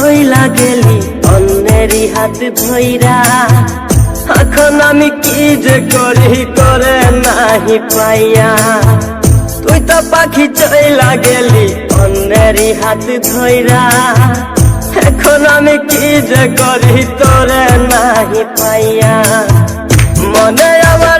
চইলা গেলি অন্যেরই হাত ধইরা। এখন আমি কি যে করি, করে নাহি পাইয়া। তুই তো পাখি চইলা গেলি অন্যেরই হাত ধইরা। এখন আমি কি যে করি তোরে নাহি পাইয়া। মনে আমার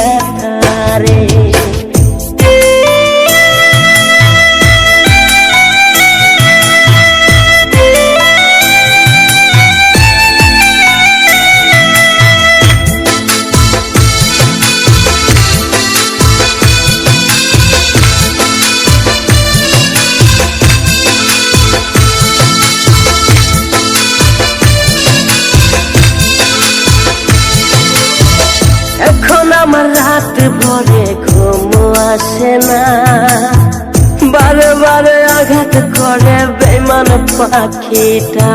আমার রাত ভরে ঘুম আসে না। বারে বারে আঘাত করে বেমান পাখিটা।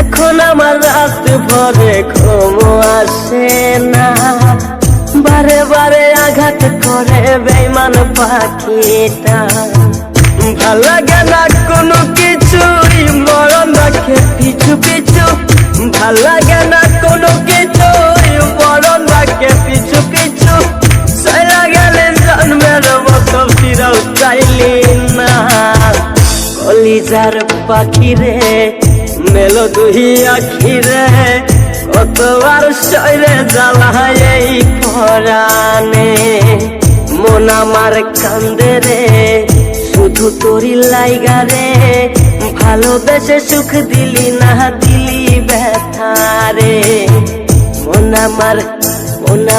এখন আমার রাত ভরে ঘুম আসে না। বারে বারে আঘাত করে বেমান পাখিটা। ভালো লাগে না কোনো কিছুই, মরণ রাখে পিছু পিছু। ভালো লাগে না কোনো কিছুই, মরণ রাখে পিছু পিছু। সারা গেলে জন্মের মতো ফিরাও চাইলি না। কলিজার পাখি রে মেলো দুহি আখি রে কতবার শৈরে জ্বালায় এই পরাণে মন আমার কান্দে রে, শুধু তোরি লাইগা রে। ভালোবেসে সুখ দিলি না, দিলি ব্যথা রে। মন আমার